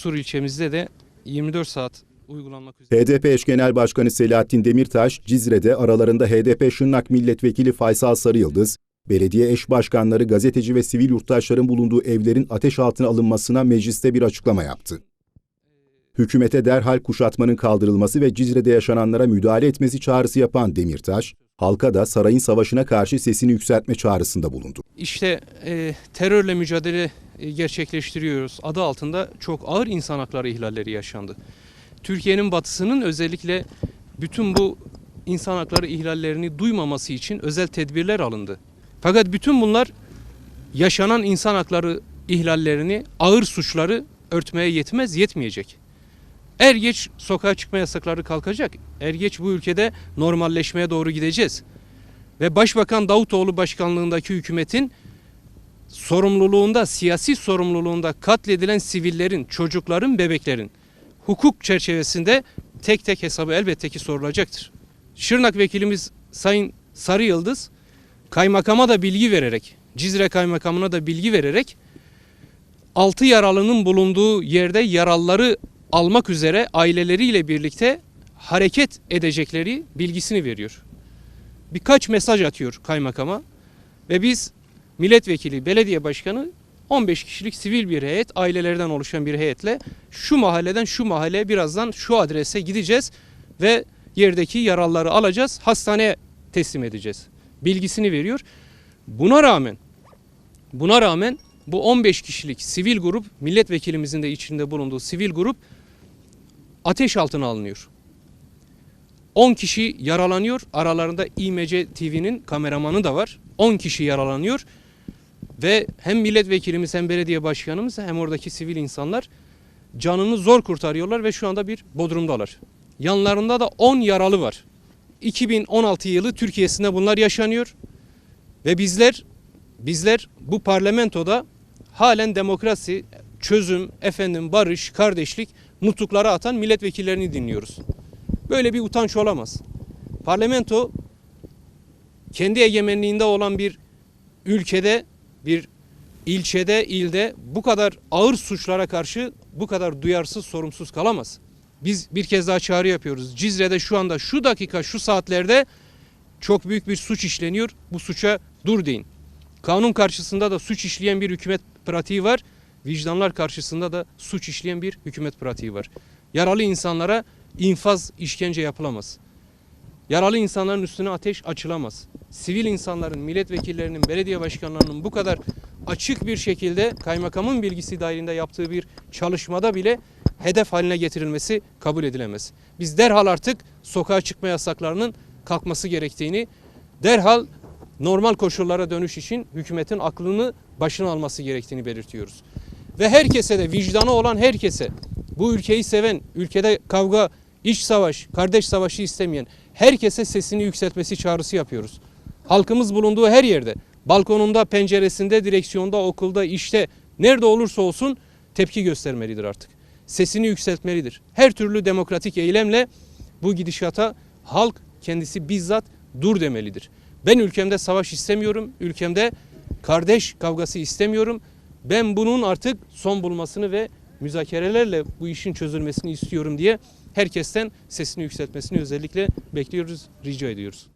Sur ilçemizde de 24 saat uygulanmak üzere. HDP eş genel başkanı Selahattin Demirtaş, Cizre'de aralarında HDP Şırnak milletvekili Faysal Sarıyıldız, belediye eş başkanları, gazeteci ve sivil yurttaşların bulunduğu evlerin ateş altına alınmasına mecliste bir açıklama yaptı. Hükümete derhal kuşatmanın kaldırılması ve Cizre'de yaşananlara müdahale etmesi çağrısı yapan Demirtaş, halka da sarayın savaşına karşı sesini yükseltme çağrısında bulundu. İşte e, terörle mücadele e, gerçekleştiriyoruz adı altında çok ağır insan hakları ihlalleri yaşandı. Türkiye'nin batısının özellikle bütün bu insan hakları ihlallerini duymaması için özel tedbirler alındı. Fakat bütün bunlar yaşanan insan hakları ihlallerini, ağır suçları örtmeye yetmez, yetmeyecek. Er geç sokağa çıkma yasakları kalkacak. Er geç bu ülkede normalleşmeye doğru gideceğiz. Ve Başbakan Davutoğlu başkanlığındaki hükümetin sorumluluğunda, siyasi sorumluluğunda katledilen sivillerin, çocukların, bebeklerin hukuk çerçevesinde tek tek hesabı elbette ki sorulacaktır. Şırnak vekilimiz Sayın Sarı Yıldız kaymakama da bilgi vererek, Cizre kaymakamına da bilgi vererek 6 yaralının bulunduğu yerde yaralıları almak üzere aileleriyle birlikte hareket edecekleri bilgisini veriyor. Birkaç mesaj atıyor kaymakama ve biz milletvekili, belediye başkanı 15 kişilik sivil bir heyet, ailelerden oluşan bir heyetle şu mahalleden şu mahalleye birazdan şu adrese gideceğiz ve yerdeki yaralıları alacağız, hastaneye teslim edeceğiz. Bilgisini veriyor. Buna rağmen buna rağmen bu 15 kişilik sivil grup, milletvekilimizin de içinde bulunduğu sivil grup ateş altına alınıyor. 10 kişi yaralanıyor. Aralarında İMC TV'nin kameramanı da var. 10 kişi yaralanıyor. Ve hem milletvekilimiz hem belediye başkanımız hem oradaki sivil insanlar canını zor kurtarıyorlar ve şu anda bir bodrumdalar. Yanlarında da 10 yaralı var. 2016 yılı Türkiye'sinde bunlar yaşanıyor. Ve bizler bizler bu parlamentoda halen demokrasi, çözüm, efendim barış, kardeşlik nutukları atan milletvekillerini dinliyoruz. Böyle bir utanç olamaz. Parlamento kendi egemenliğinde olan bir ülkede, bir ilçede, ilde bu kadar ağır suçlara karşı bu kadar duyarsız, sorumsuz kalamaz. Biz bir kez daha çağrı yapıyoruz. Cizre'de şu anda şu dakika, şu saatlerde çok büyük bir suç işleniyor. Bu suça dur deyin. Kanun karşısında da suç işleyen bir hükümet pratiği var. Vicdanlar karşısında da suç işleyen bir hükümet pratiği var. Yaralı insanlara infaz işkence yapılamaz. Yaralı insanların üstüne ateş açılamaz. Sivil insanların, milletvekillerinin, belediye başkanlarının bu kadar açık bir şekilde kaymakamın bilgisi dahilinde yaptığı bir çalışmada bile hedef haline getirilmesi kabul edilemez. Biz derhal artık sokağa çıkma yasaklarının kalkması gerektiğini, derhal normal koşullara dönüş için hükümetin aklını başına alması gerektiğini belirtiyoruz. Ve herkese de vicdanı olan herkese bu ülkeyi seven, ülkede kavga, iç savaş, kardeş savaşı istemeyen herkese sesini yükseltmesi çağrısı yapıyoruz. Halkımız bulunduğu her yerde, balkonunda, penceresinde, direksiyonda, okulda, işte nerede olursa olsun tepki göstermelidir artık. Sesini yükseltmelidir. Her türlü demokratik eylemle bu gidişata halk kendisi bizzat dur demelidir. Ben ülkemde savaş istemiyorum. Ülkemde kardeş kavgası istemiyorum. Ben bunun artık son bulmasını ve müzakerelerle bu işin çözülmesini istiyorum diye herkesten sesini yükseltmesini özellikle bekliyoruz, rica ediyoruz.